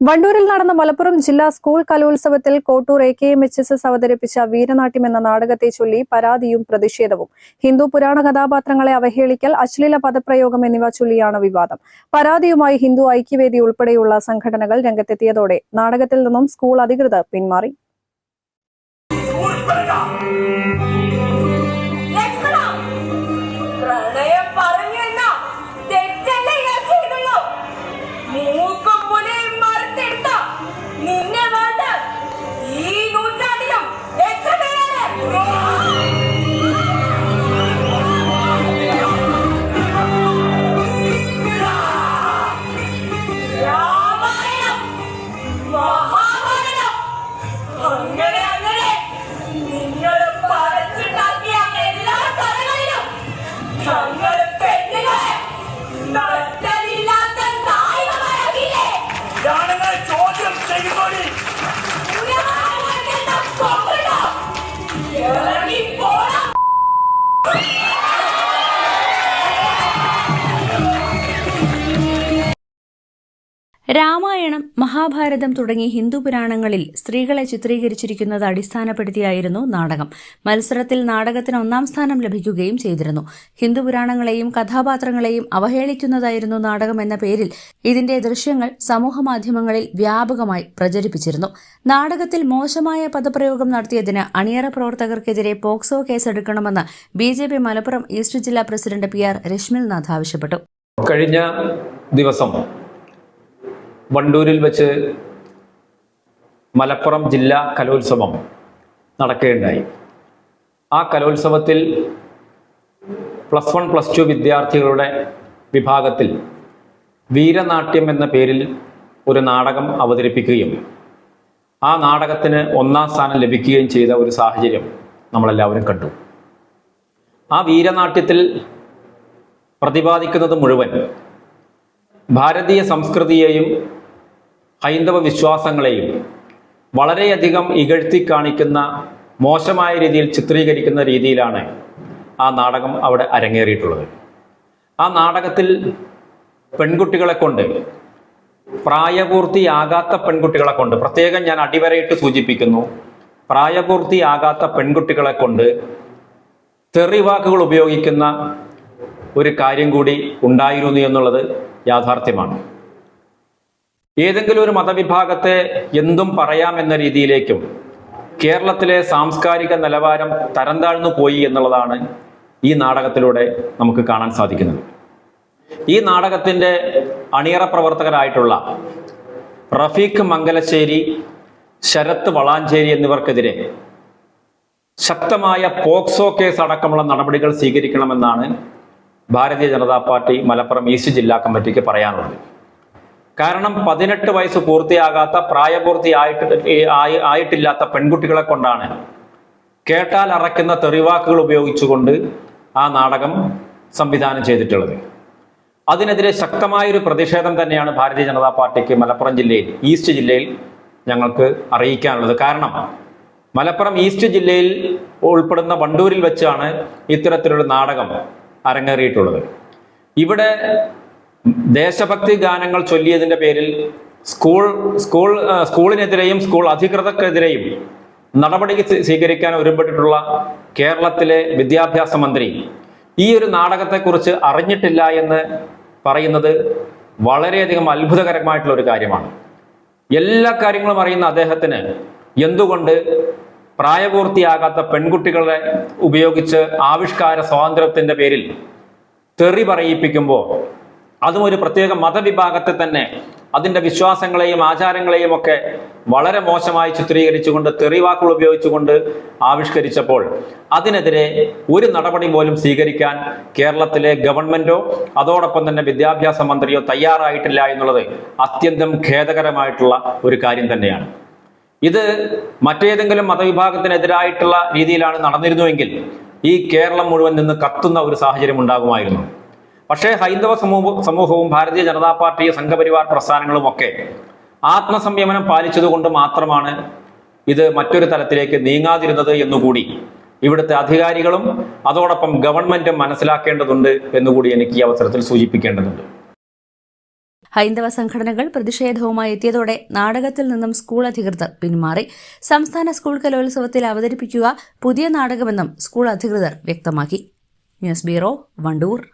വണ്ടൂരിൽ നടന്ന മലപ്പുറം ജില്ലാ സ്കൂൾ കലോത്സവത്തിൽ Kottur A K M H S S അവതരിപ്പിച്ച വീരനാട്യം എന്ന നാടകത്തെ ചൊല്ലി പരാതിയും പ്രതിഷേധവും. ഹിന്ദു പുരാണ കഥാപാത്രങ്ങളെ അവഹേളിക്കൽ അശ്ലീല പദപ്രയോഗം എന്നിവ ചൊല്ലിയാണ് വിവാദം. പരാതിയുമായി ഹിന്ദു ഐക്യവേദി ഉൾപ്പെടെയുള്ള സംഘടനകൾ രംഗത്തെത്തിയതോടെ നാടകത്തിൽ നിന്നും സ്കൂൾ അധികൃതർ പിന്മാറി. രാമായണം മഹാഭാരതം തുടങ്ങിയ ഹിന്ദു പുരാണങ്ങളിൽ സ്ത്രീകളെ ചിത്രീകരിച്ചിരിക്കുന്നത് അടിസ്ഥാനപ്പെടുത്തിയായിരുന്നു നാടകം. മത്സരത്തിൽ നാടകത്തിന് ഒന്നാം സ്ഥാനം ലഭിക്കുകയും ചെയ്തിരുന്നു. ഹിന്ദു പുരാണങ്ങളെയും കഥാപാത്രങ്ങളെയും അവഹേളിക്കുന്നതായിരുന്നു നാടകം എന്ന പേരിൽ ഇതിന്റെ ദൃശ്യങ്ങൾ സമൂഹമാധ്യമങ്ങളിൽ വ്യാപകമായി പ്രചരിപ്പിച്ചിരുന്നു. നാടകത്തിൽ മോശമായ പദപ്രയോഗം നടത്തിയതിന് അണിയറ പ്രവർത്തകർക്കെതിരെ POCSO കേസെടുക്കണമെന്ന് B J P Malappuram east ജില്ലാ പ്രസിഡന്റ് പി ആർ രശ്മിൽനാഥ് ആവശ്യപ്പെട്ടു. കഴിഞ്ഞ ദിവസം വണ്ടൂരിൽ വെച്ച് മലപ്പുറം ജില്ലാ കലോത്സവം നടക്കുകയുണ്ടായി. ആ കലോത്സവത്തിൽ പ്ലസ് വൺ പ്ലസ് ടു വിദ്യാർത്ഥികളുടെ വിഭാഗത്തിൽ വീരനാട്യം എന്ന പേരിൽ ഒരു നാടകം അവതരിപ്പിക്കുകയും ആ നാടകത്തിന് ഒന്നാം സ്ഥാനം ലഭിക്കുകയും ചെയ്ത ഒരു സാഹചര്യം നമ്മളെല്ലാവരും കണ്ടു. ആ വീരനാട്യത്തിൽ പ്രതിപാദിക്കുന്നത് മുഴുവൻ ഭാരതീയ സംസ്കൃതിയെയും ഹൈന്ദവ വിശ്വാസങ്ങളെയും വളരെയധികം ഇകഴ്ത്തി കാണിക്കുന്ന മോശമായ രീതിയിൽ ചിത്രീകരിക്കുന്ന രീതിയിലാണ് ആ നാടകം അവിടെ അരങ്ങേറിയിട്ടുള്ളത്. ആ നാടകത്തിൽ പെൺകുട്ടികളെ കൊണ്ട് പ്രായപൂർത്തിയാകാത്ത പെൺകുട്ടികളെ കൊണ്ട് പ്രത്യേകം ഞാൻ അടിവരയിട്ട് സൂചിപ്പിക്കുന്നു പ്രായപൂർത്തിയാകാത്ത പെൺകുട്ടികളെ കൊണ്ട് തെറിവാക്കുകൾ ഉപയോഗിക്കുന്ന ഒരു കാര്യം കൂടി ഉണ്ടായിരുന്നു എന്നുള്ളത് യാഥാർത്ഥ്യമാണ്. ഏതെങ്കിലും ഒരു മതവിഭാഗത്തെ എന്തും പറയാം എന്ന രീതിയിലേക്കും കേരളത്തിലെ സാംസ്കാരിക നിലവാരം തരം താഴ്ന്നു പോയി എന്നുള്ളതാണ് ഈ നാടകത്തിലൂടെ നമുക്ക് കാണാൻ സാധിക്കുന്നത്. ഈ നാടകത്തിന്റെ അണിയറ പ്രവർത്തകരായിട്ടുള്ള റഫീഖ് മംഗലശ്ശേരി ശരത് വളാഞ്ചേരി എന്നിവർക്കെതിരെ ശക്തമായ പോക്സോ കേസ് അടക്കമുള്ള നടപടികൾ സ്വീകരിക്കണമെന്നാണ് ഭാരതീയ ജനതാ പാർട്ടി മലപ്പുറം ഈസ്റ്റ് ജില്ലാ കമ്മിറ്റിക്ക് പറയാനുള്ളത്. കാരണം പതിനെട്ട് വയസ്സ് പൂർത്തിയാകാത്ത പ്രായപൂർത്തി ആയിട്ട് ആയി- ആയിട്ടില്ലാത്ത പെൺകുട്ടികളെ കൊണ്ടാണ്. കേട്ടാൽ അറയ്ക്കുന്ന തെറിവാക്കുകൾ ഉപയോഗിച്ചുകൊണ്ട് ആ നാടകം സംവിധാനം ചെയ്തിട്ടുള്ളത്. അതിനെതിരെ ശക്തമായൊരു പ്രതിഷേധം തന്നെയാണ് ഭാരതീയ ജനതാ പാർട്ടിക്ക് മലപ്പുറം ജില്ലയിൽ ഈസ്റ്റ് ജില്ലയിൽ ഞങ്ങൾക്ക് അറിയിക്കാനുള്ളത്. കാരണം മലപ്പുറം ഈസ്റ്റ് ജില്ലയിൽ ഉൾപ്പെടുന്ന വണ്ടൂരിൽ വെച്ചാണ് ഇത്തരത്തിലുള്ള നാടകം അരങ്ങേറിയിട്ടുള്ളത്. ഇവിടെ ദേശഭക്തി ഗാനങ്ങൾ ചൊല്ലിയതിന്റെ പേരിൽ സ്കൂൾ സ്കൂൾ സ്കൂളിനെതിരെയും സ്കൂൾ അധികൃതർക്കെതിരെയും നടപടി സ്വീകരിക്കാൻ ഒരുമ്പെട്ടിട്ടുള്ള കേരളത്തിലെ വിദ്യാഭ്യാസ മന്ത്രി ഈ ഒരു നാടകത്തെക്കുറിച്ച് അറിഞ്ഞിട്ടില്ല എന്ന് പറയുന്നത് വളരെയധികം അത്ഭുതകരമായിട്ടുള്ള ഒരു കാര്യമാണ്. എല്ലാ കാര്യങ്ങളും അറിയുന്ന അദ്ദേഹത്തിന് എന്തുകൊണ്ട് പ്രായപൂർത്തിയാകാത്ത പെൺകുട്ടികളെ ഉപയോഗിച്ച് ആവിഷ്കാര സ്വാതന്ത്ര്യത്തിന്റെ പേരിൽ തെറി പറയിപ്പിക്കുമ്പോൾ അതും ഒരു പ്രത്യേക മതവിഭാഗത്തെ തന്നെ അതിന്റെ വിശ്വാസങ്ങളെയും ആചാരങ്ങളെയും ഒക്കെ വളരെ മോശമായി ചിത്രീകരിച്ചുകൊണ്ട് തെറിവാക്കുകൾ ഉപയോഗിച്ചുകൊണ്ട് ആവിഷ്കരിച്ചപ്പോൾ അതിനെതിരെ ഒരു നടപടി പോലും സ്വീകരിക്കാൻ കേരളത്തിലെ ഗവൺമെന്റോ അതോടൊപ്പം തന്നെ വിദ്യാഭ്യാസ മന്ത്രിയോ തയ്യാറായിട്ടില്ല എന്നുള്ളത് അത്യന്തം ഖേദകരമായിട്ടുള്ള ഒരു കാര്യം തന്നെയാണ്. ഇത് മറ്റേതെങ്കിലും മതവിഭാഗത്തിനെതിരായിട്ടുള്ള രീതിയിലാണ് നടന്നിരുന്നുവെങ്കിൽ ഈ കേരളം മുഴുവൻ നിന്ന് കത്തുന്ന ഒരു സാഹചര്യം ഉണ്ടാകുമായിരുന്നു. പക്ഷേ ഹൈന്ദവ സമൂഹ സമൂഹവും ഭാരതീയ ജനതാ പാർട്ടി സംഘപരിവാർ പ്രസ്ഥാനങ്ങളും ഒക്കെ ആത്മസംയമനം പാലിച്ചതുകൊണ്ട് മാത്രമാണ് ഇത് മറ്റൊരു തലത്തിലേക്ക് നീങ്ങാതിരുന്നത് എന്നുകൂടി ഇവിടുത്തെ അധികാരികളും അതോടൊപ്പം ഗവൺമെന്റും മനസ്സിലാക്കേണ്ടതുണ്ട് എന്നുകൂടി എനിക്ക് ഈ അവസരത്തിൽ സൂചിപ്പിക്കേണ്ടതുണ്ട്. ഹൈന്ദവ സംഘടനകൾ പ്രതിഷേധവുമായി എത്തിയതോടെ നാടകത്തിൽ നിന്നും സ്കൂൾ അധികൃതർ പിന്മാറി സംസ്ഥാന സ്കൂൾ കലോത്സവത്തിൽ അവതരിപ്പിക്കുക പുതിയ നാടകമെന്നും സ്കൂൾ അധികൃതർ വ്യക്തമാക്കി. News bureau Wandoor.